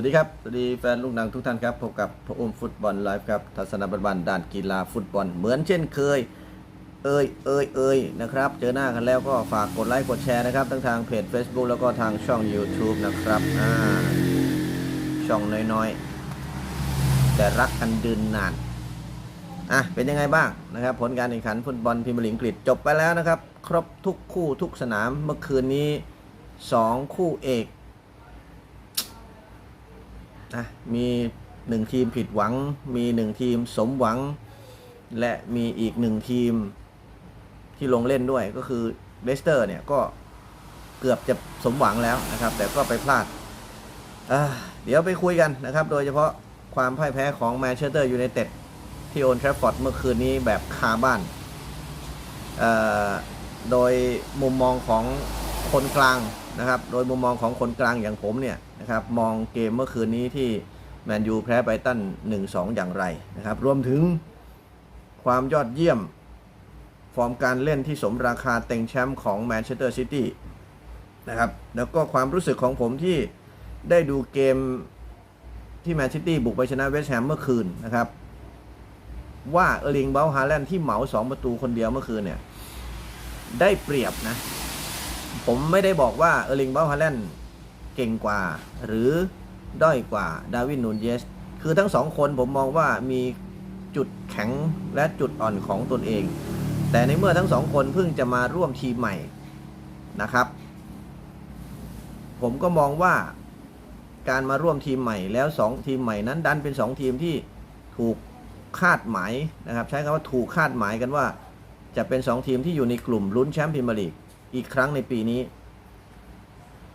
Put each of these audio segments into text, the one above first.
สวัสดีครับ สวัสดีแฟนลูกหนังทุกท่านครับ พบกับพระอุ้มฟุตบอลไลฟ์ครับ ทัศนบันบันด้านกีฬาฟุตบอล เหมือนเช่นเคย เอ่ยเอ่ยเอ่ยนะครับ เจอหน้ากันแล้วก็ฝากกดไลค์กดแชร์นะครับ ทั้งทางเพจ Facebook แล้วก็ทางช่อง YouTube นะครับอ่าช่องน้อยๆ แต่รักกันดืนนาน อะ เป็นยังไงบ้างนะครับ ผลการแข่งขันฟุตบอลพรีเมียร์ลีกอังกฤษจบไปแล้วนะครับ ครบทุกคู่ทุกสนามเมื่อคืนนี้ 2 คู่เอก นะมีหนึ่งทีมผิดหวัง มีหนึ่งทีมสมหวัง และมีอีกหนึ่งทีมที่ลงเล่นด้วยก็คือเลสเตอร์เนี่ยก็เกือบจะสมหวังแล้วนะครับ แต่ก็ไปพลาดอ่าเดี๋ยวไปคุยกันนะครับ โดยเฉพาะความพ่ายแพ้ของแมนเชสเตอร์ยูไนเต็ดที่โอนแทรฟฟอร์ดเมื่อคืนนี้แบบคาบ้าน โดยมุมมองของคนกลาง นะครับ โดยมุมมองของคนกลางอย่างผมเนี่ยนะครับมองเกมเมื่อคืนนี้ที่แมนยูแพ้ไบตัน1-2 อย่างไรนะครับ รวมถึงความยอดเยี่ยม ฟอร์มการเล่นที่สมราคาเต็งแชมป์ของแมนเชสเตอร์ซิตี้นะครับ แล้วก็ความรู้สึกของผมที่ได้ดูเกมที่แมนซิตี้บุกไปชนะเวสต์แฮมเมื่อคืนนะครับ ว่าเออร์ลิงเบลฮาแลนด์ที่เหมาสองประตูคนเดียวเมื่อคืนเนี่ย ได้เปรียบนะ ผมไม่ได้บอกว่าเออร์ลิงเบลฮาแลนด์เก่งกว่า หรือด้อยกว่าดาวินนูนเยส คือทั้งสองคนผมมองว่ามีจุดแข็งและจุดอ่อนของตนเอง แต่ในเมื่อทั้งสองคนเพิ่งจะมาร่วมทีมใหม่นะครับ ผมก็มองว่าการมาร่วมทีมใหม่แล้ว 2 ทีมใหม่นั้นดันเป็น 2 ทีมที่ถูกคาดหมายนะครับ ใช้คำว่าถูกคาดหมายกันว่า จะเป็น 2 ทีมที่อยู่ในกลุ่มลุ้นแชมป์พรีเมียร์ลีก อีกครั้งในปีนี้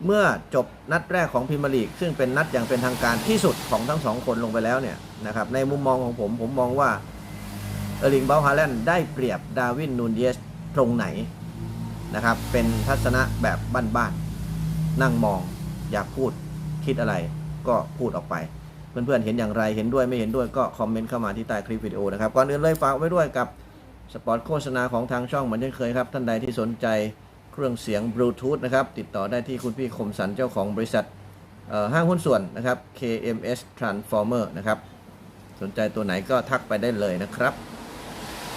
เมื่อจบนัดแรกของพรีเมียร์ลีก ซึ่งเป็นนัดอย่างเป็นทางการที่สุดของทั้งสองคนลงไปแล้วเนี่ยนะครับในมุมมองของผมผมมองว่าเออร์ลิงเบลฮาแลนด์ได้เปรียบดาวินนูนเยสตรงไหนนะครับเป็นทัศนะแบบบ้านๆนั่งมองอยากพูดคิดอะไรก็พูดออกไปเพื่อนๆ เห็นอย่างไร เห็นด้วยไม่เห็นด้วยก็คอมเมนต์เข้ามาที่ใต้คลิปวิดีโอนะครับ ก่อนอื่นเลยฝากไว้ด้วยกับสปอตโฆษณาของทางช่องเหมือนเช่นเคยครับ ท่านใดที่สนใจ เครื่องเสียงบลูทูธนะครับ ติดต่อได้ที่คุณพี่คมสันเจ้าของบริษัทห้างหุ้นส่วนนะครับ KMS Transformer นะครับ สนใจตัวไหนก็ทักไปได้เลยนะครับ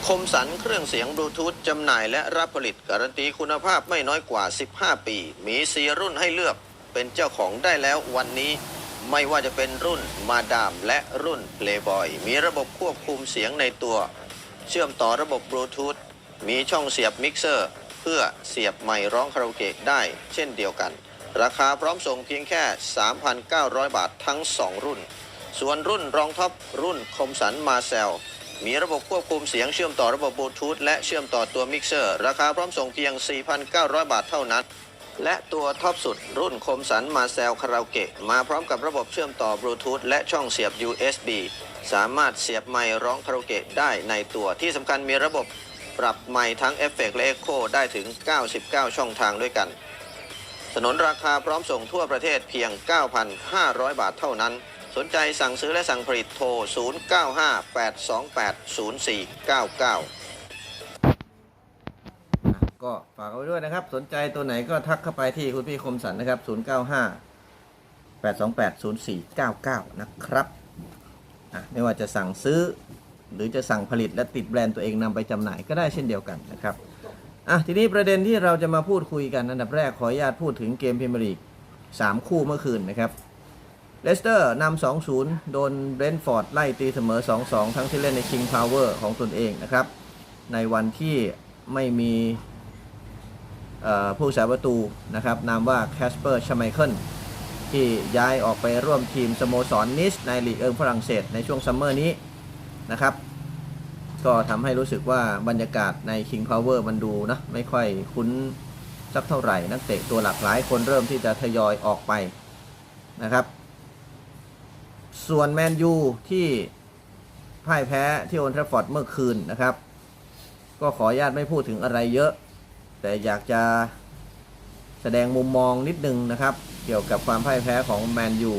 คมสันเครื่องเสียงบลูทูธจำหน่ายและรับผลิตการันตีคุณภาพไม่น้อยกว่า 15 ปี มีสีรุ่นให้เลือกเป็นเจ้าของได้แล้ววันนี้ ไม่ว่าจะเป็นรุ่นมาดามและรุ่นเพลย์บอยมีระบบควบคุมเสียงในตัว เชื่อมต่อระบบบลูทูธมีช่องเสียบมิกเซอร์ เพื่อเสียบไมค์ร้องคาราโอเกะได้เช่นเดียวกัน ราคาพร้อมส่งเพียงแค่ 3,900 บาททั้ง 2 รุ่น ส่วนรุ่นรองท็อปรุ่นคมสันมาเซลมีระบบควบคุมเสียงเชื่อมต่อระบบบลูทูธและเชื่อมต่อตัวมิกเซอร์ ราคาพร้อมส่งเพียง 4,900 บาทเท่านั้น และตัวท็อปสุดรุ่นคมสันมาเซลคาราโอเกะมาพร้อมกับระบบเชื่อมต่อบลูทูธและช่องเสียบ USB สามารถเสียบไมค์ร้องคาราโอเกะได้ในตัวที่สำคัญมีระบบ ปรับไมค์ทั้งเอฟเฟกต์และเอ็กโคได้ถึง 99 ช่องทางด้วยกัน สนนราคาพร้อมส่งทั่วประเทศเพียง 9,500 บาทเท่านั้น สนใจสั่งซื้อและสั่งผลิตโทร 0958280499ก็ฝากเอาไว้ด้วยนะครับ สนใจตัวไหนก็ทักเข้าไปที่คุณพี่คมสันนะครับ 095 828 0499 นะครับอะไม่ว่าจะสั่งซื้อ หรือจะสั่งผลิตและติดแบรนด์ตัวเองนำไปจำหน่ายก็ได้เช่นเดียวกันนะครับอะทีนี้ประเด็นที่เราจะมาพูดคุยกันอันดับแรกขออนุญาตพูดถึงเกมพรีเมียร์ลีก3คู่เมื่อคืนนะครับเลสเตอร์นำ2-0 โดนเบรนท์ฟอร์ดไล่ตีเสมอ 2-2 ทั้งที่เล่นใน King Power ของตนเองนะครับ ในวันที่ไม่มีผู้สาประตูนะครับ นามว่าแคสเปอร์ชไมเคิลที่ย้ายออกไปร่วมทีมสโมสรนิสในลีกเอิงฝรั่งเศสในช่วงซัมเมอร์นี้ นะครับ ก็ทำให้รู้สึกว่าบรรยากาศใน King Power มันดูนะ ไม่ค่อยคุ้นสักเท่าไหร่ นักเตะตัวหลักหลายคนเริ่มที่จะทยอยออกไปนะครับ ส่วนแมนยูที่พ่ายแพ้ที่โอนทราฟอร์ดเมื่อคืนนะครับ ก็ขออนุญาตไม่พูดถึงอะไรเยอะ แต่อยากจะแสดงมุมมองนิดนึงนะครับ เกี่ยวกับความพ่ายแพ้ของแมนยู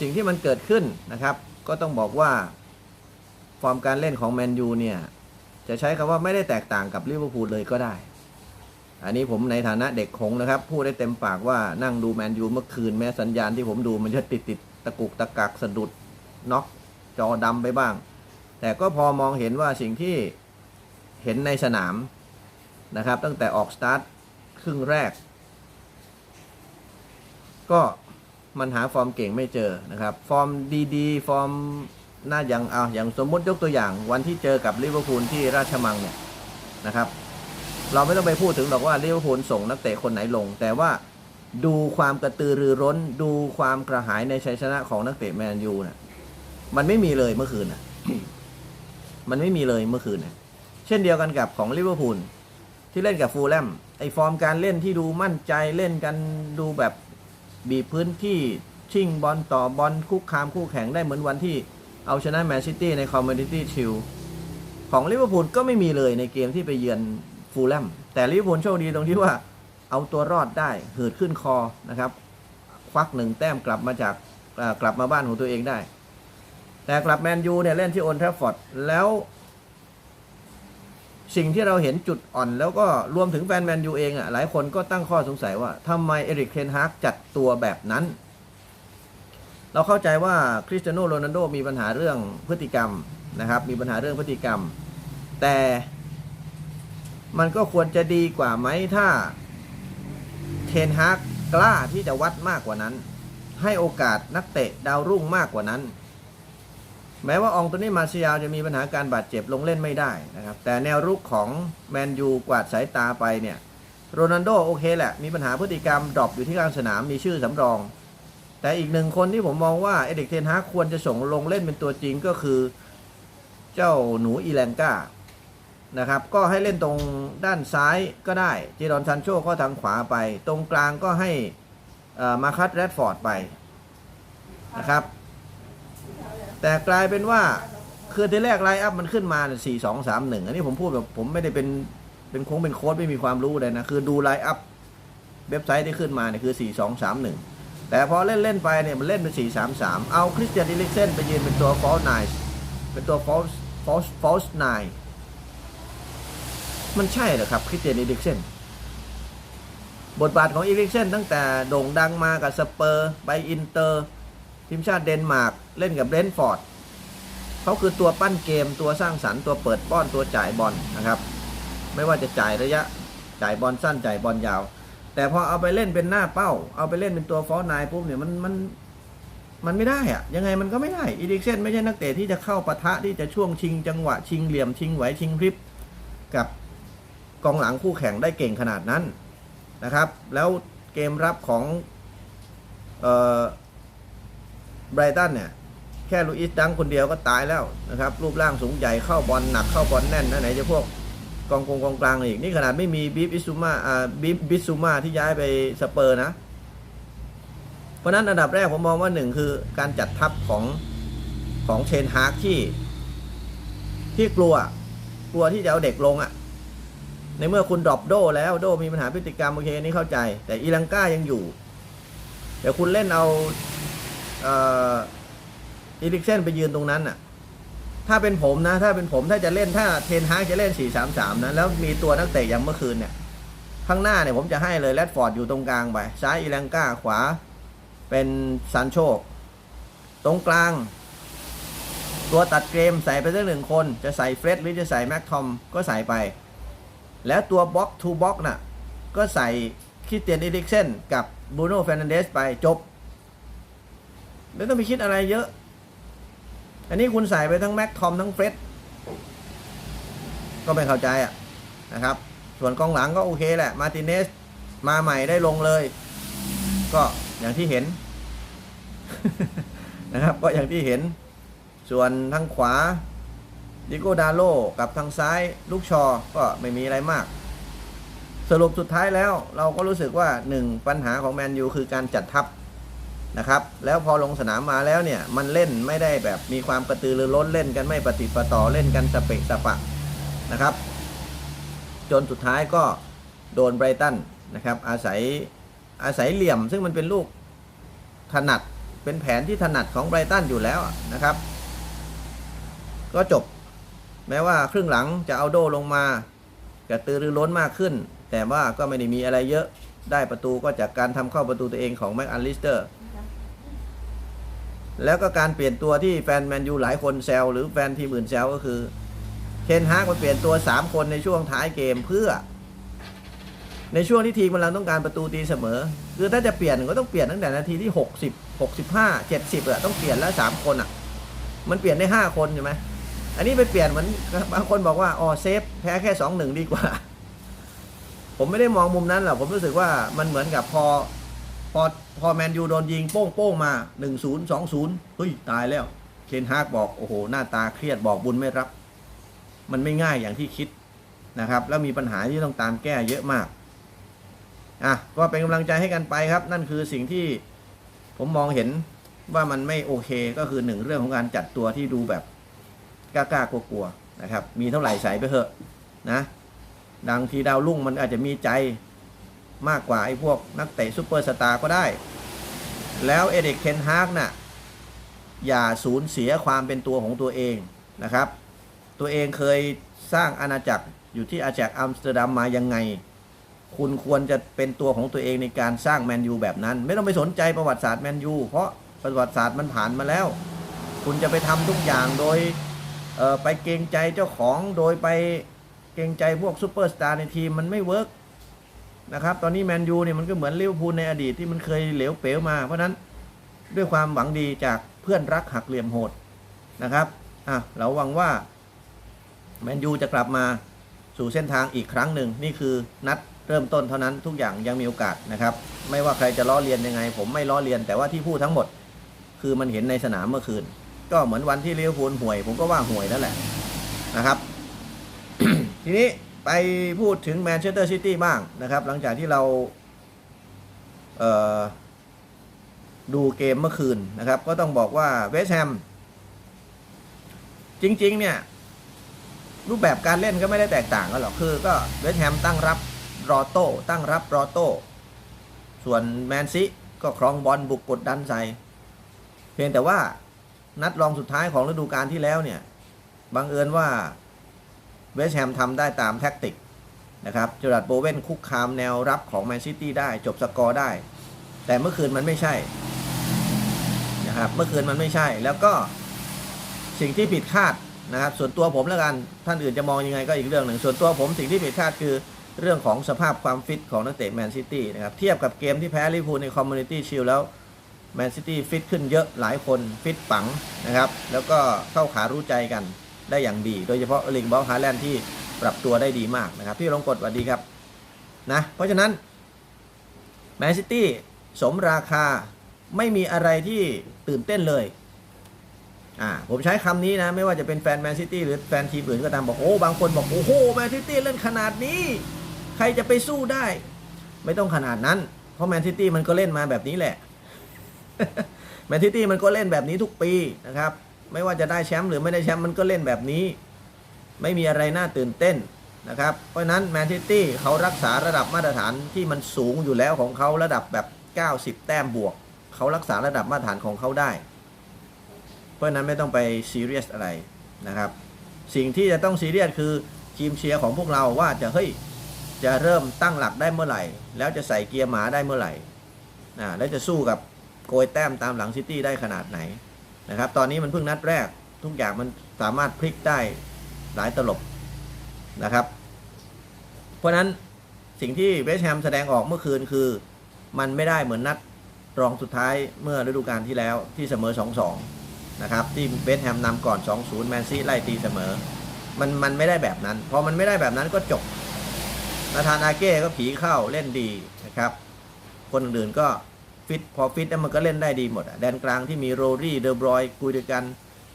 สิ่งที่มันเกิดขึ้นนะครับ ก็ต้องบอกว่า ฟอร์มการเล่นของแมนยูเนี่ย จะใช้คำว่าไม่ได้แตกต่างกับลิเวอร์พูลเลยก็ได้ อันนี้ผมในฐานะเด็กหงนะครับ พูดได้เต็มปากว่านั่งดูแมนยูเมื่อคืนแม้สัญญาณที่ผมดูมันจะติดติดตะกุกตะกักสะดุดน็อกจอดำไปบ้าง แต่ก็พอมองเห็นว่าสิ่งที่เห็นในสนามนะครับ ตั้งแต่ออกสตาร์ทครึ่งแรก ก็ มันหาฟอร์มเก่งไม่เจอนะครับ ฟอร์มดีๆ ฟอร์มน่าอย่างเอาอย่างสมมติยกตัวอย่าง วันที่เจอกับลิเวอร์พูลที่ราชมังเนี่ยนะครับ เราไม่ต้องไปพูดถึงหรอกว่าลิเวอร์พูลส่งนักเตะคนไหนลง แต่ว่าดูความกระตือรือร้น ดูความกระหายในชัยชนะของนักเตะแมนยูน่ะมันไม่มีเลยเมื่อคืนน่ะ มันไม่มีเลยเมื่อคืนน่ะ เช่นเดียวกันกับของลิเวอร์พูลที่เล่นกับฟูลแลมไอฟอร์มการเล่นที่ดูมั่นใจเล่นกันดูแบบ บีบพื้นที่ชิงบอลต่อบอลคุกคามคู่แข่งได้เหมือนวันที่เอาชนะแมนซิตี้ในคอมมูนิตี้ชิลของลิเวอร์พูลก็ไม่มีเลยในเกมที่ไปเยือนฟูลแลมแต่ลิเวอร์พูลโชคดีตรงที่ว่าเอาตัวรอดได้หืดขึ้นคอนะครับ ควักหนึ่งแต้มกลับมาจากกลับมาบ้านของตัวเองได้ แต่กลับแมนยูเนี่ยเล่นที่โอลแทรฟฟอร์ดแล้ว สิ่งที่เราเห็นจุดอ่อน แล้วก็รวมถึงแฟนแมนยูเองอะหลายคนก็ตั้งข้อสงสัยว่าทำไมเอริกเทนฮากจัดตัวแบบนั้น เราเข้าใจว่าคริสเตียโนโรนัลโดมีปัญหาเรื่องพฤติกรรมนะครับ มีปัญหาเรื่องพฤติกรรม แต่มันก็ควรจะดีกว่าไหมถ้าเทนฮากกล้าที่จะวัดมากกว่านั้น ให้โอกาสนักเตะดาวรุ่งมากกว่านั้น แม้ว่าอองโตนี่มาเซียลจะมีปัญหาการบาดเจ็บลงเล่นไม่ได้นะครับ แต่แนวรุกของแมนยูกวาดสายตาไปเนี่ยโรนัลโดโอเคแหละ มีปัญหาพฤติกรรมดรอปอยู่ที่กลางสนามมีชื่อสำรอง แต่อีกหนึ่งคนที่ผมมองว่าเอเด็กเทนฮาควรจะส่งลงเล่นเป็นตัวจริงก็คือ เจ้าหนูอีแลงกานะครับก็ให้เล่นตรงด้านซ้ายก็ได้เจดอนซันโชก็ทางขวาไป ตรงกลางก็ให้มาคัตแรดฟอร์ดไปนะครับ แต่กลายเป็นว่า คือที่แรกไลน์อัพมันขึ้นมาสี่สองสามหนึ่งอันนี้ผมพูดแบบผมไม่ได้เป็นเป็นโค้งเป็นโค้ดไม่มีความรู้เลยนะ คือดูไลน์อัพเว็บไซต์ที่ขึ้นมาเนี่ยคือสี่สองสามหนึ่งแต่พอเล่นเล่นไปเนี่ยมันเล่นเป็นสี่สามสามเอาคริสเตียนดิลิเซนไปยืนเป็นตัวฟอลไนเป็นตัวฟอลฟอลฟอลไนมันใช่เหรอครับคริสเตียนดิลิกเซนบทบาทของอีลิกเซนตั้งแต่โด่งดังมากับสเปอร์ ไปอินเตอร์ ทีมชาติเดนมาร์กเล่นกับเบรนท์ฟอร์ดเขาคือตัวปั้นเกมตัวสร้างสรรค์ตัวเปิดป้อนตัวจ่ายบอลนะครับ ไม่ว่าจะจ่ายระยะจ่ายบอลสั้นจ่ายบอลยาว แต่พอเอาไปเล่นเป็นหน้าเป้า เอาไปเล่นเป็นตัวฟอสนายปุ๊บเนี่ยมันมันมันไม่ได้อะยังไงมันก็ไม่ได้อีดิกเซนไม่ใช่นักเตะที่จะเข้าปะทะที่จะช่วงชิงจังหวะชิงเหลี่ยมชิงไหวชิงพริบกับกองหลังคู่แข่งได้เก่งขนาดนั้นนะครับ แล้วเกมรับของเอ่อ ไบรตันเนี่ยแค่ลูอิสดังคนเดียวก็ตายแล้วนะครับ รูปร่างสูงใหญ่เข้าบอลหนักเข้าบอลแน่นนะไหนจะพวกกองกงกองกลางอีก นี่ขนาดไม่มีบีฟอิซูมาอ่าบีฟบิซูมาที่ย้ายไปสเปอร์นะ เพราะนั้นอันดับแรกผมมองว่าหนึ่งคือการจัดทัพของของเชนฮาร์กที่ ที่กลัวกลัวที่จะเอาเด็กลงอะ่ะในเมื่อคุณดรอปโดแล้วโดมีปัญหาพฤติกรรมโอเคนนี่เข้าใจ แต่อีลังก้ายังอยู่ เดี๋ยวคุณเล่นเอา เอ่ออีลิกเซนไปยืนตรงนั้นน่ะ ถ้าเป็นผมนะ ถ้าเป็นผมถ้าจะเล่นถ้าเทนฮากจะเล่น 4-3-3 นะ แล้วมีตัวนักเตะอย่างเมื่อคืนเนี่ย ข้างหน้าเนี่ยผมจะให้เลยแรดฟอร์ดอยู่ตรงกลางไป ซ้ายอีแลงก้าขวา เป็นซานโชกตรงกลาง ตัวตัดเกมใส่ไปสักหนึ่งคน จะใส่เฟรดหรือจะใส่แม็กทอมก็ใส่ไป แล้วตัวบล็อกทูบล็อกน่ะ ก็ใส่คิสเตียนอีลิกเซนกับบูโน่เฟรนันเดสไปจบ ไม่ต้องไปคิดอะไรเยอะ อันนี้คุณใส่ไปทั้งแม็กทอมทั้งเฟร็ดก็ไม่เข้าใจอะนะครับ ส่วนกองหลังก็โอเคแหละ มาติเนสมาใหม่ได้ลงเลย ก็อย่างที่เห็น นะครับ ก็อย่างที่เห็น ส่วนทางขวาดิโกดาโลกับทางซ้ายลูกชอ ก็ไม่มีอะไรมาก สรุปสุดท้ายแล้ว เราก็รู้สึกว่าหนึ่งปัญหาของแมนยูคือการจัดทัพ นะครับแล้วพอลงสนามมาแล้วเนี่ยมันเล่นไม่ได้แบบมีความกระตือรือร้นเล่นกันไม่ปฏิปต่อเล่นกันสเปกสปะนะครับ จนสุดท้ายก็โดนไบรตันนะครับอาศัยอาศัยเหลี่ยม ซึ่งมันเป็นลูกถนัดเป็นแผนที่ถนัดของไบรตันอยู่แล้วนะครับ ก็จบแม้ว่าครึ่งหลังจะเอาโดลงมากระตือรือร้นมากขึ้น แต่ว่าก็ไม่ได้มีอะไรเยอะได้ประตูก็จากการทำเข้าประตูตัวเองของแม็กอันลิสเตอร์ แล้วก็การเปลี่ยนตัวที่แฟนแมนยูหลายคนแซวหรือแฟนทีมอื่นแซวก็คือเคนฮากมาเปลี่ยนตัว 3 คนในช่วงท้ายเกมเพื่อ ในช่วงที่ทีมกำลังต้องการประตูตีเสมอ คือถ้าจะเปลี่ยนก็ต้องเปลี่ยนตั้งแต่นาทีที่ 60 65 70อะต้องเปลี่ยนแล้ว3คนอะมันเปลี่ยนได้ 5 คนใช่ไหมอันนี้ไปเปลี่ยนเหมือนบางคนบอกว่าอ๋อเซฟแพ้แค่2-1ดีกว่า ผมไม่ได้มองมุมนั้นหรอกผมรู้สึกว่ามันเหมือนกับพอ พอพอแมนยูโดนยิงโป้งโป้งมา 1 0 2 0เฮ้ยตายแล้วเคนฮากบอกโอ้โห หน้าตาเครียดบอกบุญไม่รับ มันไม่ง่ายอย่างที่คิดนะครับ แล้วมีปัญหาที่ต้องตามแก้เยอะมากอะก็เป็นกำลังใจให้กันไปครับ นั่นคือสิ่งที่ผมมองเห็นว่ามันไม่โอเคก็คือหนึ่งเรื่องของการจัดตัวที่ดูแบบกล้าๆกลัวๆนะครับ มีเท่าไหร่ใส่ไปเถอะนะ ดังทีดาวรุ่งมันอาจจะมีใจ มากกว่าไอ้พวกนักเตะซูเปอร์สตาร์ก็ได้ แล้วเอเด็กเทนฮากน่ะอย่าสูญเสียความเป็นตัวของตัวเองนะครับ ตัวเองเคยสร้างอาณาจักรอยู่ที่อาแจกอัมสเตอร์ดัมมายังไง คุณควรจะเป็นตัวของตัวเองในการสร้างแมนยูแบบนั้น ไม่ต้องไปสนใจประวัติศาสตร์แมนยูเพราะประวัติศาสตร์มันผ่านมาแล้ว คุณจะไปทำทุกอย่างโดยไปเกรงใจเจ้าของโดยไปเกรงใจพวกซูเปอร์สตาร์ในทีมมันไม่เวิร์ก นะครับ ตอนนี้แมนยูเนี่ยมันก็เหมือนลิเวอร์พูลในอดีตที่มันเคยเหลวเป๋วมา เพราะนั้นด้วยความหวังดีจากเพื่อนรักหักเหลี่ยมโหดนะครับอะเราหวังว่าแมนยูจะกลับมาสู่เส้นทางอีกครั้งหนึ่งนี่คือนัดเริ่มต้นเท่านั้นทุกอย่างยังมีโอกาสนะครับ ไม่ว่าใครจะล้อเลียนยังไง ผมไม่ล้อเลียนแต่ว่าที่พูดทั้งหมด คือมันเห็นในสนามเมื่อคืน ก็เหมือนวันที่เลิเวพูลห่วย ผมก็ว่าห่วยนั่นแหละนะครับ ทีนี้ ไปพูดถึงแมนเชสเตอร์ซิตี้บ้างนะครับ หลังจากที่เราเดูเกมเมื่อคืนนะครับ ก็ต้องบอกว่าเวสแฮม จริง ๆ เนี่ย รูปแบบการเล่นก็ไม่ได้แตกต่างกันหรอก คือก็เวสแฮมตั้งรับรอโต้ ตั้งรับรอโต้ ส่วนแมนซีก็ครองบอลบุกกดดันใส่เพียงแต่ว่านัดรองสุดท้ายของฤดูกาลที่แล้วเนี่ยบังเอิญว่า เวสต์แฮมทำได้ตามแท็กติกนะครับจรัดโบเวนคุกคามแนวรับของแมนซิตี้ได้จบสกอร์ได้ แต่เมื่อคืนมันไม่ใช่นะครับเมื่อคืนมันไม่ใช่ แล้วก็สิ่งที่ผิดคาดนะครับส่วนตัวผมแล้วกันท่านอื่นจะมองยังไงก็อีกเรื่องหนึ่ง ส่วนตัวผมสิ่งที่ผิดคาดคือเรื่องของสภาพความฟิตของนักเตะแมนซิตี้นะครับเทียบกับเกมที่แพ้ลิเวอร์พูลในคอมมูนิตี้ชิลแล้วแมนซิตี้ฟิตขึ้นเยอะหลายคนฟิตปังนะครับแล้วก็เข้าขารู้ใจกัน ได้อย่างดี โดยเฉพาะลิงบอลฮาแลนด์ที่ปรับตัวได้ดีมากนะครับพี่ลงกดสวัสดีครับนะเพราะฉะนั้นแมนซิตี้สมราคาไม่มีอะไรที่ตื่นเต้นเลยอ่าผมใช้คำนี้นะ ไม่ว่าจะเป็นแฟนแมนซิตี้หรือแฟนทีมอื่นก็ตามบอกโอ้บางคนบอกโอ้โหแมนซิตี้เล่นขนาดนี้ ใครจะไปสู้ได้ ไม่ต้องขนาดนั้น เพราะแมนซิตี้มันก็เล่นมาแบบนี้แหละแมนซิตี้มันก็เล่นแบบนี้ทุกปีนะครับ ไม่ว่าจะได้แชมป์หรือไม่ได้แชมป์มันก็เล่นแบบนี้ ไม่มีอะไรน่าตื่นเต้นนะครับ เพราะนั้นแมนซิตี้เขารักษาระดับมาตรฐานที่มันสูงอยู่แล้วของเขาระดับแบบ 90 แต้มบวก เขารักษาระดับมาตรฐานของเขาได้ เพราะนั้นไม่ต้องไปซีเรียสอะไรนะครับ สิ่งที่จะต้องซีเรียสคือทีมเชียร์ของพวกเราว่าจะเฮ้ยจะเริ่มตั้งหลักได้เมื่อไหร่ แล้วจะใส่เกียร์หมาได้เมื่อไหร่อ่าแล้วจะสู้กับโกยแต้มตามหลังซิตี้ได้ขนาดไหน นะครับ ตอนนี้มันเพิ่งนัดแรก ทุกอย่างมันสามารถพลิกได้หลายตลบนะครับ เพราะฉะนั้นสิ่งที่เวสต์แฮมแสดงออกเมื่อคืนคือ มันไม่ได้เหมือนนัดรองสุดท้ายเมื่อฤดูกาลที่แล้วที่เสมอ 2-2 นะครับ ที่เวสต์แฮมนำก่อน 2-0 แมนซีไล่ตีเสมอ มันมันไม่ได้แบบนั้น พอมันไม่ได้แบบนั้นก็จบนาธานอาเก้ก็ผีเข้าเล่นดีนะครับ คนอื่นก็ ฟิตพอฟิตแล้วมันก็เล่นได้ดีหมดแดนกลางที่มีโรรี่เดอบรอยคุยด้วยกัน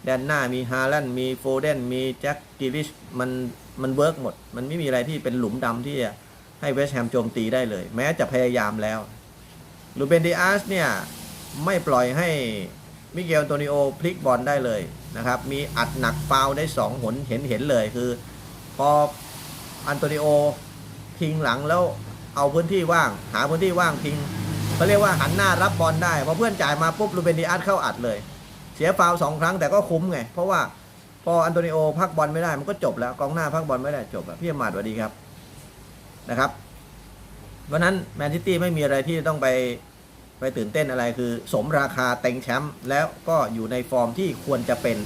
แดนหน้ามีฮาลันมีโฟเดนมีแจ็คกิลิชมันมันเวิร์กหมด มันไม่มีอะไรที่เป็นหลุมดำที่จะให้เวสต์แฮมโจมตีได้เลย แม้จะพยายามแล้วลูเบนดิอาสเนี่ยไม่ปล่อยให้มิเกลโตนิโอพลิกบอลได้เลยนะครับ มีอัดหนักฟาวได้สองหนเห็นเห็นเลยคือ พออันโตนิโอทิ้งหลังแล้วเอาพื้นที่ว่าง หาพื้นที่ว่างทิ้ง เขาเรียกว่าหันหน้ารับบอลได้พอเพื่อนจ่ายมาปุ๊บลูเบนดิอาสเข้าอัดเลย เสียฟาวสองครั้งแต่ก็คุ้มไง เพราะว่าพออันโตนิโอพักบอลไม่ได้มันก็จบแล้วกองหน้าพักบอลไม่ได้จบแล้วพี่อมาดสวัสดีครับนะครับเพราะนั้นแมนซิตี้ไม่มีอะไรที่ต้องไปไปตื่นเต้นอะไรคือ สมราคาเต็งแชมป์แล้วก็อยู่ในฟอร์มที่ควรจะเป็น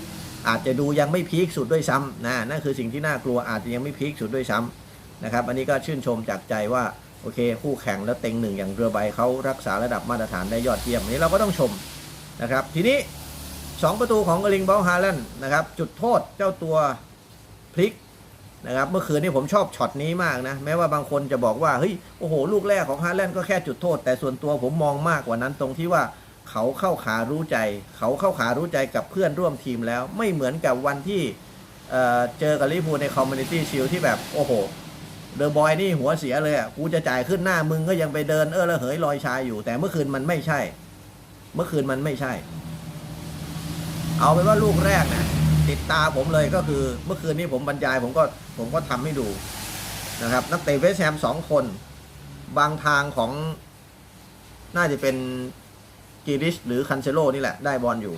อาจจะดูยังไม่พีคสุดด้วยซ้ำนะนั่นคือสิ่งที่น่ากลัวอาจจะยังไม่พีคสุดด้วยซ้ำนะครับ อันนี้ก็ชื่นชมจากใจว่า โอเค คู่แข่งแล้วเต็งหนึ่งอย่างเรือใบเขารักษาระดับมาตรฐานได้ยอดเยี่ยมนี้เราก็ต้องชมนะครับทีนี้ 2 ประตูของเอลิงเบลฮาแลนด์นะครับจุดโทษเจ้าตัวพลิกนะครับเมื่อคืนนี้ผมชอบช็อตนี้มากนะแม้ว่าบางคนจะบอกว่าเฮ้ยโอ้โหลูกแรกของฮาแลนด์ก็แค่จุดโทษ แต่ส่วนตัวผมมองมากกว่านั้นตรงที่ว่าเขาเข้าขารู้ใจ เขาเข้าขารู้ใจกับเพื่อนร่วมทีมแล้วไม่เหมือนกับวันที่เเจอกับลิเวอร์พูลในคอมมูนิตี้ชิลที่แบบโอ้โห เดอะบอยนี่หัวเสียเลยอะกูจะจ่ายขึ้นหน้ามึงก็ยังไปเดินเออระเหยลอยชายอยู่ แต่เมื่อคืนมันไม่ใช่ เมื่อคืนมันไม่ใช่ เอาเป็นว่าลูกแรกนะติดตาผมเลยก็คือ เมื่อคืนนี้ผมบรรยายผมก็ผมก็ทำให้ดูนะครับนักเตะเวสแฮมสองคน บางทางของน่าจะเป็นกีริชหรือคันเซโลนี่แหละ ได้บอลอยู่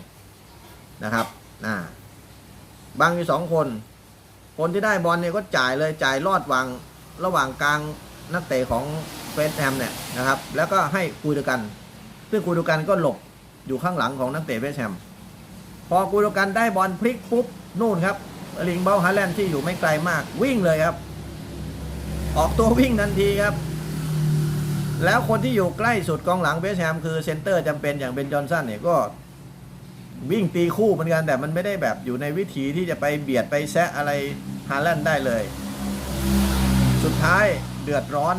นะครับอ่าบางอยู่สองคน คนที่ได้บอลเนี่ยก็จ่ายเลยจ่ายลอดวาง ระหว่างกลางนักเตะของเวสแฮมเนี่ยนะครับ แล้วก็ให้คุยดูกัน ซึ่งคุยดูกันก็หลบอยู่ข้างหลังของนักเตะเวสแฮมพอกุลกันได้บอลพลิกปุ๊บนู่นครับลิงเบลฮาแลนด์ที่อยู่ไม่ไกลมากวิ่งเลยครับ ออกตัววิ่งทันทีครับ แล้วคนที่อยู่ใกล้สุดกองหลังเบสแฮมคือเซนเตอร์จำเป็นอย่างเบนจอห์นสันเนี่ยก็วิ่งตีคู่เหมือนกันแต่มันไม่ได้แบบอยู่ในวิถีที่จะไปเบียดไปแซะอะไรฮาแลนด์ได้เลย สุดท้ายเดือดร้อน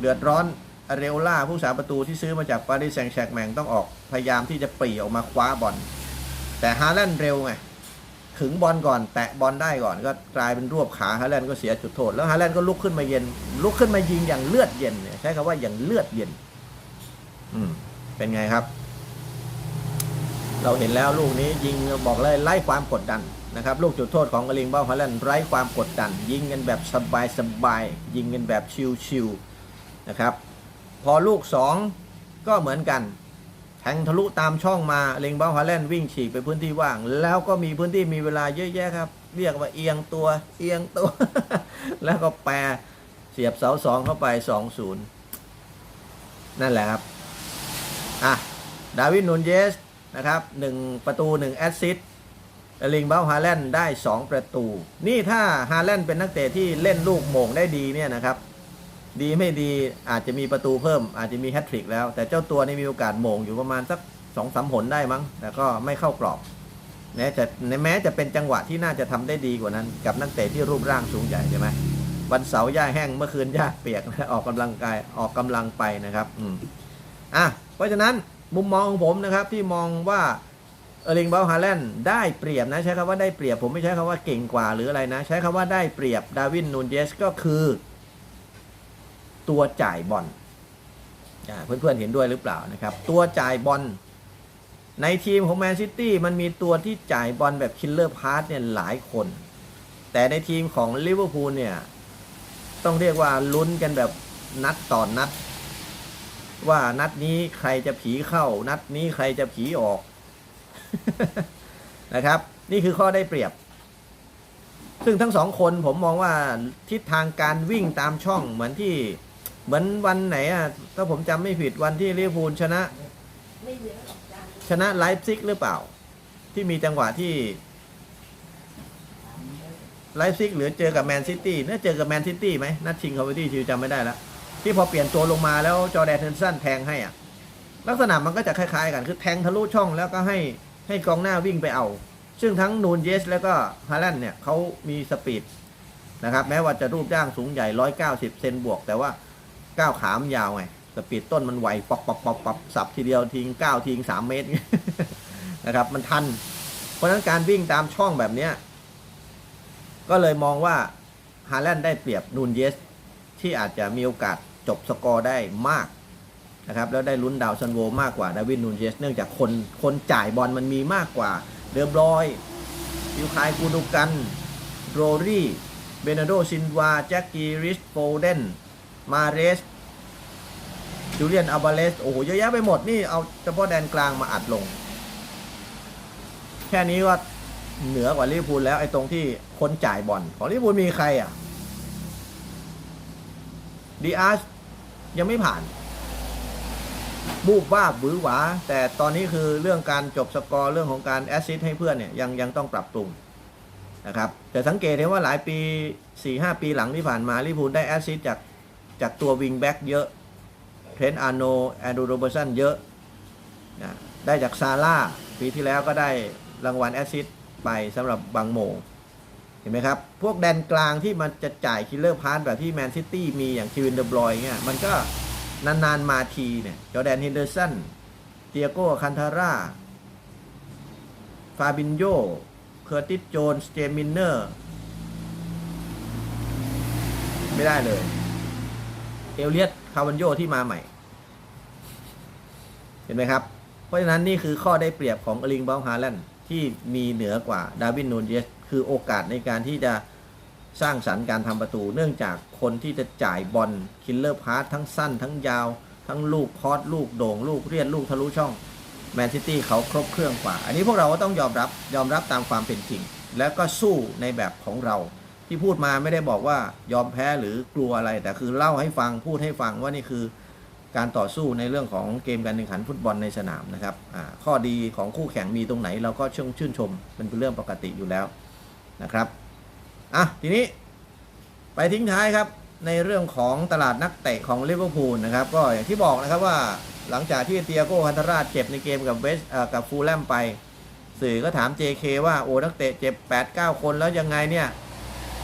เดือดร้อนอเรโอล่าผู้สาประตูที่ซื้อมาจากปารีสแซงต์แชกแมงต้องออกพยายามที่จะปรีออกมาคว้าบอลแต่ฮาแลนด์เร็วไงถึงบอลก่อนแตะบอลได้ก่อนก็กลายเป็นรวบขาฮาแลนด์ก็เสียจุดโทษแล้วฮาแลนด์ก็ลุกขึ้นมาเย็น ลุกขึ้นมายิงอย่างเลือดเย็นเนี่ยใช้คำว่าอย่างเลือดเย็น อืม เป็นไงครับ เราเห็นแล้วลูกนี้ยิงบอกเลยไล่ความกดดัน นะครับลูกจุดโทษของอลิงเบ้าฮาแลนด์ไร้ความกดดัน ยิงกันแบบสบายสบายๆยิงกันแบบชิวๆนะครับพอลูกสองก็เหมือนกัน แทงทะลุตามช่องมาเลงเบ้าฮาแลนด์วิ่งฉีกไปพื้นที่ว่าง แล้วก็มีพื้นที่มีเวลาเยอะแยะครับ เรียกว่าเอียงตัวเอียงตัว แล้วก็แปรเสียบเสาสองเข้าไปสองศูนย์นั่นแหละครับอะดาวินนูนเยสนะครับหนึ่งประตูหนึ่งแอสซิสต ลิงเบ้าฮาแลนด์ได้ 2 ประตู นี่ถ้าฮาแลนด์เป็นนักเตะที่เล่นลูกโมงได้ดีเนี่ยนะครับ ดีไม่ดีอาจจะมีประตูเพิ่ม อาจจะมีแฮตทริกแล้ว แต่เจ้าตัวนี่มีโอกาสโมงอยู่ประมาณสักสองสามผลได้มั้ง แต่ก็ไม่เข้ากรอบแม้จะแม้จะเป็นจังหวะที่น่าจะทำได้ดีกว่านั้น กับนักเตะที่รูปร่างสูงใหญ่ใช่ไหมวันเสาร์หญ้าแห้งเมื่อคืนหญ้าเปียกออกกำลังกายออกกำลังไปนะครับ อืมอะเพราะฉะนั้นมุมมองของผมนะครับที่มองว่า เออร์ลิงเบลฮาแลนด์ได้เปรียบนะ ใช้คำว่าได้เปรียบ ผมไม่ใช้คำว่าเก่งกว่าหรืออะไรนะ ใช้คำว่าได้เปรียบดาวินนูนเยสก็คือ ตัวจ่ายบอลเพื่อนๆเห็นด้วยหรือเปล่านะครับ ตัวจ่ายบอลในทีมของแมนซิตี้มันมีตัวที่จ่ายบอลแบบคิลเลอร์พาร์เนี่ยหลายคน แต่ในทีมของลิเวอร์พูลเนี่ย ต้องเรียกว่าลุ้นกันแบบนัดต่อนนัด ว่านัดนี้ใครจะผีเข้า นัดนี้ใครจะผีออก นะครับ นี่คือข้อได้เปรียบ ซึ่งทั้งสองคนผมมองว่าทิศทางการวิ่งตามช่องเหมือนที่ เหมือนวันไหนอะถ้าผมจำไม่ผิดวันที่ลิเวอร์พูลชนะ ชนะไลฟ์ซิกหรือเปล่า ที่มีจังหวะที่ไลฟ์ซิกหรือเจอกับแมนซิตี้น่าเจอกับแมนซิตี้ไหมนัดชิงคอมเวตี้ชิวจำไม่ได้แล้วที่พอเปลี่ยนตัวลงมาแล้วจอแดนเทนสันแทงให้อะ ลักษณะมันก็จะคล้ายๆกันคือแทงทะลุช่องแล้วก็ให้ ให้กองหน้าวิ่งไปเอา ซึ่งทั้งนูนเยส แล้วก็ฮาแลนด์เนี่ยเขามีสปีดนะครับ แม้ว่าจะรูปร่างสูงใหญ่ 190 เซนบวก แต่ว่าก้าวขามนยาวไง สปีดต้นมันไวปอกปอกป๊อกปอกสับทีเดียวทิ้งก้าวทิ้ง3 เมตรนะครับ มันทัน เพราะฉะนั้นการวิ่งตามช่องแบบนี้ก็เลยมองว่าฮาแลนด์ได้เปรียบนูนเยส ที่อาจจะมีโอกาสจบสกอร์ได้มาก นะครับแล้วได้ลุ้นดาวซันโวมากกว่าดาวินนูนเยสเนื่องจากคนคนจ่ายบอลมันมีมากกว่าเดอบรอยฟิวคายกูดูกันโรรี่เบนาโดซินวาแจ็คกี้ริชโฟเดนมาเรสจูเลียนอัลบาเลสโอ้โหเยอะแยะไปหมดนี่เอาเฉพาะแดนกลางมาอัดลง แค่นี้ก็เหนือกว่าลิเวอร์พูลแล้วไอ้ตรงที่คนจ่ายบอลของลิเวอร์พูลมีใครอะดีอาร์ยังไม่ผ่าน บูบว่าบบือหวา แต่ตอนนี้คือเรื่องการจบสกอร์เรื่องของการแอสซิสต์ให้เพื่อนเนี่ยยังยังต้องปรับปรุงนะครับแต่สังเกตเห็นว่าหลายปี 4-5 ปีหลังที่ผ่านมาลิพูลได้แอสซิสต์จากจากตัววิงแบ็กเยอะเทรนต์อาร์โนแอนดูโรเบอร์สันเยอะนะได้จากซาร่าปีที่แล้วก็ได้รางวัลแอสซิสต์ไปสำหรับบางโมงเห็นไหมครับ พวกแดนกลางที่มันจะจ่ายคิลเลอร์พาร์แบบที่แมนซิตี้มีอย่างคิวินเดอบรอยเนี่ยมันก็ นานๆมาทีเนี่ยจอแดนเฮนเดอร์สันเตียโก้คันทาร่า ฟาบินโยเคอร์ติสโจนสเจมินเนอร์ ไม่ได้เลย เอลเลียตคาวันโยที่มาใหม่ เห็นไหมครับ เพราะฉะนั้นนี่คือข้อได้เปรียบของอลิงบอลฮาแลนด์ที่มีเหนือกว่าดาวินนูนเยสคือโอกาสในการที่จะ สร้างสรรค์การทำประตู เนื่องจากคนที่จะจ่ายบอลคิลเลอร์พาสทั้งสั้น ทั้งยาว ทั้งลูกคอสลูกโด่ง ลูกเรียนลูกทะลุช่องแมนซิตี้เขาครบเครื่องกว่า อันนี้พวกเราก็ต้องยอมรับยอมรับตามความเป็นจริง แล้วก็สู้ในแบบของเรา ที่พูดมาไม่ได้บอกว่ายอมแพ้หรือกลัวอะไร แต่คือเล่าให้ฟังพูดให้ฟังว่านี่คือการต่อสู้ในเรื่องของเกมการแข่งขันฟุตบอลในสนามนะครับข้อดีของคู่แข่งมีตรงไหน เราก็ชื่นชื่นชมมันเป็นเรื่องปกติอยู่แล้วนะครับ อะทีนี้ไปทิ้งท้ายครับในเรื่องของตลาดนักเตะของลิเวอร์พูลนะครับก็อย่างที่บอกนะครับว่าหลังจากที่เตียโก้คันทราชเจ็บในเกมกับเวสกับฟูลแลมไป สื่อก็ถาม JK ว่าโอ้นักเตะเจ็บ 8-9 คนแล้วยังไงเนี่ย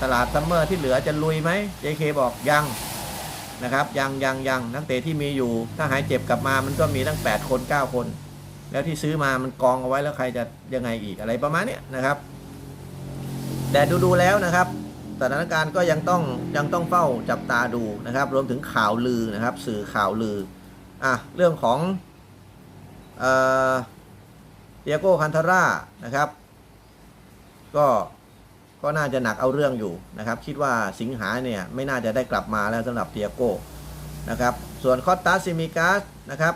ตลาดซัมเมอร์ที่เหลือจะลุยไหม JK บอกยังนะครับยังยังยังนักเตะที่มีอยู่ ถ้าหายเจ็บกลับมามันก็มีตั้ง 8 คน 9 คน แล้วที่ซื้อมามันกองเอาไว้แล้วใครจะยังไงอีกอะไรประมาณนี้นะครับ แต่ดูๆแล้วนะครับ สถานการณ์ก็ยังต้องยังต้องเฝ้าจับตาดูนะครับ รวมถึงข่าวลือนะครับ สื่อข่าวลืออะเรื่องของเออเตียโก้คันทาร่านะครับ ก็ก็น่าจะหนักเอาเรื่องอยู่นะครับ คิดว่าสิงหาเนี่ยไม่น่าจะได้กลับมาแล้วสำหรับเตียโก้นะครับ ส่วนคอตตาซิมิกาสนะครับ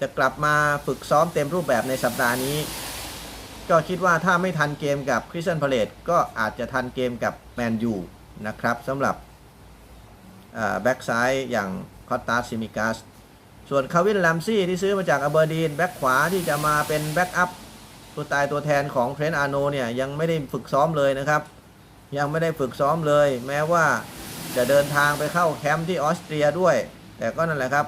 จะกลับมาฝึกซ้อมเต็มรูปแบบในสัปดาห์นี้ ก็คิดว่าถ้าไม่ทันเกมกับคริสตันพาเลตก็อาจจะทันเกมกับแมนยูนะครับสำหรับแบ็กซ้ายอย่างคอตตาซิมิกาสส่วนคาวินแลมซี่ที่ซื้อมาจากอเบอร์ดีนแบ็กขวาที่จะมาเป็นแบ็กอัพตัวตายตัวแทนของเทรนต์อาร์โนเนี่ยยังไม่ได้ฝึกซ้อมเลยนะครับ ยังไม่ได้ฝึกซ้อมเลย แม้ว่าจะเดินทางไปเข้าแคมป์ที่ออสเตรียด้วย แต่ก็นั่นแหละครับ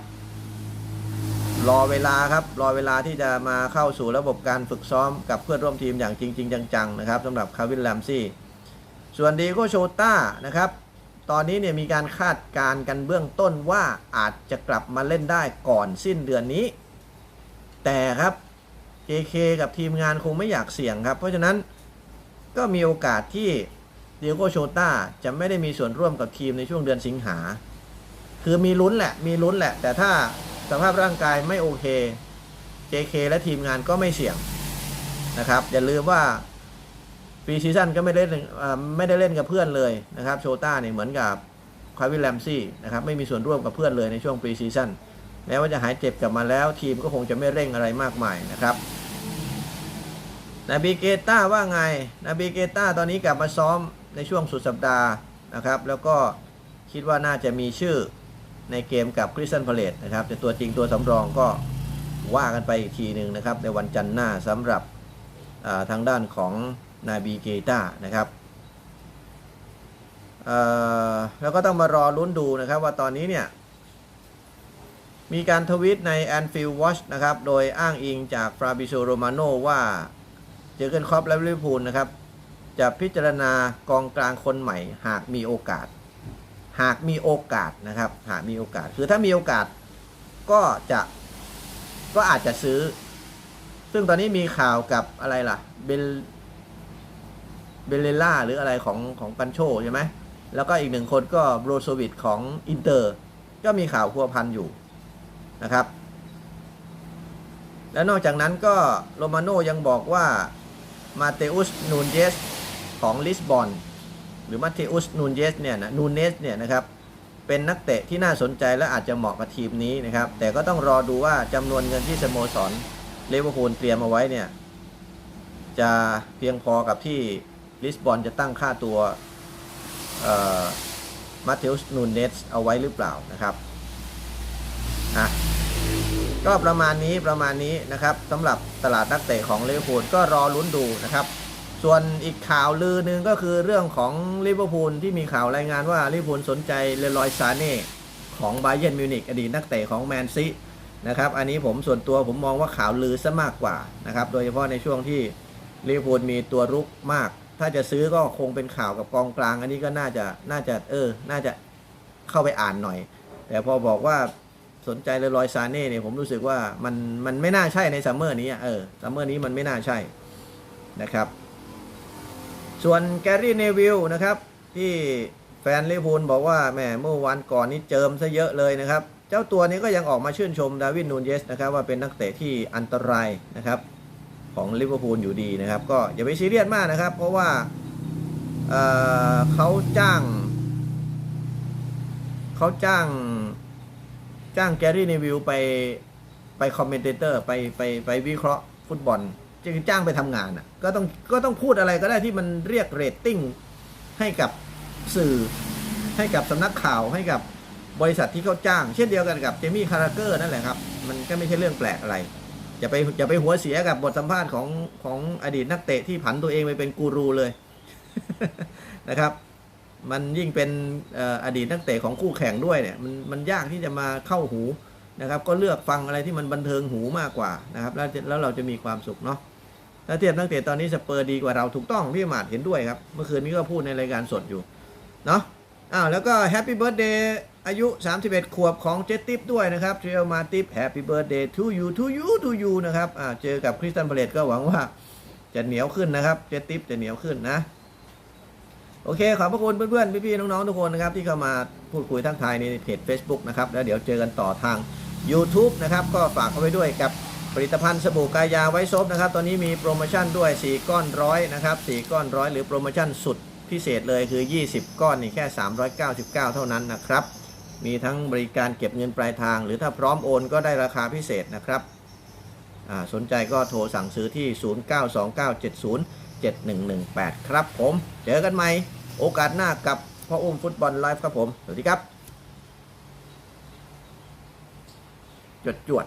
รอเวลาครับรอเวลาที่จะมาเข้าสู่ระบบการฝึกซ้อมกับเพื่อนร่วมทีมอย่างจริง ๆ จังๆนะครับสำหรับคาวินแลมซี่ส่วนดีโกโชต้านะครับตอนนี้เนี่ยมีการคาดการณ์กันเบื้องต้นว่าอาจจะกลับมาเล่นได้ก่อนสิ้นเดือนนี้ แต่ครับ JK กับทีมงานคงไม่อยากเสี่ยงครับ เพราะฉะนั้นก็มีโอกาสที่เดียโกโชต้าจะไม่ได้มีส่วนร่วมกับทีมในช่วงเดือนสิงหา คือมีลุ้นแหละ มีลุ้นแหละ แต่ถ้า สภาพร่างกายไม่โอเค JK และทีมงานก็ไม่เสี่ยงนะครับ อย่าลืมว่าปีซีซั่นก็ไม่ได้เล่นไม่ได้เล่นกับเพื่อนเลยนะครับ โชต้าเนี่ยเหมือนกับคาวิลแลมซี่นะครับไม่มีส่วนร่วมกับเพื่อนเลยในช่วงปีซีซั่นแม้ว่าจะหายเจ็บกลับมาแล้ว ทีมก็คงจะไม่เร่งอะไรมากมายนะครับนาบิเกต้าว่าไงนาบิเกต้าตอนนี้กลับมาซ้อมในช่วงสุดสัปดาห์นะครับ แล้วก็คิดว่าน่าจะมีชื่อ ในเกมกับคริสตันพาเลตนะครับแต่ตัวจริงตัวสำรองก็ว่ากันไปอีกทีหนึ่งนะครับ ในวันจันทร์หน้าสำหรับาทางด้านของนาบิเกต้านะครับแล้วก็ต้องมารอลุ้นดูนะครับว่าตอนนี้เนี่ย มีการทวิตใน Anfield Watch นะครับ โดยอ้างอิงจากฟราบิโ o โรมาโนว่าเจอเกนครอปและลิเวอร์พูลนะครับ จะพิจารณากองกลางคนใหม่หากมีโอกาส หากมีโอกาสนะครับหากมีโอกาส คือถ้ามีโอกาสก็จะก็อาจจะซื้อ ซึ่งตอนนี้มีข่าวกับอะไรล่ะเบลเบลเลล่าหรืออะไรของของกันโชใช่ไหมแล้วก็อีกหนึ่งคนก็โบรโซวิดของอินเตอร์ ก็มีข่าวพัวพันอยู่นะครับ และนอกจากนั้นก็โรมาโนยังบอกว่ามาเตอุสนูนเยสของลิสบอน หรือมาเตอุสนูนเยสเนี่ยนะนูนเนสเนี่ยนะครับเป็นนักเตะที่น่าสนใจและอาจจะเหมาะกับทีมนี้นะครับ แต่ก็ต้องรอดูว่าจำนวนเงินที่สโมสรเลเวอร์พูลเตรียมเอาไว้เนี่ย จะเพียงพอกับที่ลิสบอนจะตั้งค่าตัวมาเตอุสนูนเนสเอาไว้หรือเปล่านะครับอะก็ประมาณนี้ประมาณนี้นะครับสำหรับตลาดนักเตะของเลเวอร์พูลก็รอลุ้นดูนะครับ ส่วนอีกข่าวลือหนึ่งก็คือเรื่องของลิเวอร์พูลที่มีข่าวรายงานว่าลิเวอร์พูลสนใจเลรอยซาเน่ของไบเย r n มิวนิกอดีตนักเตะของแมนซีนะครับอันนี้ผมส่วนตัวผมมองว่าข่าวลือซะมากกว่านะครับโดยเฉพาะในช่วงที่ลิเวอร์พูลมีตัวรุกมาก ถ้าจะซื้อก็คงเป็นข่าวกับกองกลาง อันนี้ก็น่าจะน่าจะเออ น่าจะเข้าไปอ่านหน่อย แต่พอบอกว่าสนใจเลรอยซาเน่เนี่ยผมรู้สึกว่ามันมันไม่น่าใช่ในซัมเมอร์นี้เออซัมเมอร์นี้มันไม่น่าใช่นะครับ ส่วนแกรี่เนวิลนะครับ ที่แฟนลิเวอร์พูลบอกว่าแหมเมื่อวันก่อนนี้เจิมซะเยอะเลยนะครับ เจ้าตัวนี้ก็ยังออกมาชื่นชมดาวิดนูนเยสนะครับว่าเป็นนักเตะที่อันตรายนะครับของลิเวอร์พูลอยู่ดีนะครับ ก็อย่าไปซีเรียสมากนะครับ เพราะว่าเเขาจ้าง เขาจ้างจ้างแกรี่เนวิลไปไปคอมเมนเตอร์ไปไปไปวิเคราะห์ฟุตบอล จะจ้างไปทำงานอะ ก็ต้องก็ต้องพูดอะไรก็ได้ที่มันเรียกเรตติ้งให้กับสื่อ ให้กับสำนักข่าวให้กับบริษัทที่เขาจ้าง เช่นเดียวกันกับเจมี่คาราเกอร์นั่นแหละครับ มันก็ไม่ใช่เรื่องแปลกอะไรอย่าไปอย่าไปหัวเสียกับบทสัมภาษณ์ของของอดีตนักเตะที่ผันตัวเองไปเป็นกูรูเลยนะครับ มันยิ่งเป็นอออดีตนักเตะของคู่แข่งด้วยเนี่ย มันมันยากที่จะมาเข้าหู นะครับก็เลือกฟังอะไรที่มันบันเทิงหูมากกว่านะครับแล้วจะแล้วเราจะมีความสุขเนาะถ้าเทียบนักเตะตอนนี้สเปอร์ดีกว่าเราถูกต้องพี่หมาดเห็นด้วยครับเมื่อคืนนี้ก็พูดในรายการสดอยู่เนาะอ้าวแล้วก็แฮปปี้เบิร์ดเดย์อายุ 31 ขวบของเจติปด้วยนะครับเทรลมาติปแฮปปี้เบิร์ดเดย์ทูยูทูยูทูยูนะครับอ่าเจอกับคริสตันเพลตก็หวังว่าจะเหนียวขึ้นนะครับเจติปจะเหนียวขึ้นนะโอเค ขอบพระคุณเพื่อนๆ พี่ๆ น้องๆ ทุกคนนะครับ ที่เข้ามาพูดคุยทักทายในเพจ Facebook นะครับ แล้วเดี๋ยวเจอกันต่อทาง YouTube นะครับ ก็ฝากเอาไว้ด้วยกับผลิตภัณฑ์สบู่กายาไว้ซบนะครับ ตอนนี้มีโปรโมชั่นด้วย 4 ก้อนร้อยนะครับ 4 ก้อนร้อยหรือโปรโมชั่นสุดพิเศษเลยคือ 20 ก้อนนี่แค่ 399 เท่านั้นนะครับ มีทั้งบริการเก็บเงินปลายทาง หรือถ้าพร้อมโอนก็ได้ราคาพิเศษนะครับสนใจก็โทรสั่งซื้อที่ 0929707118 ครับผม เจอกันใหม่โอกาสหน้ากับพ่ออุ้มฟุตบอลไลฟ์ครับผม สวัสดีครับ จวด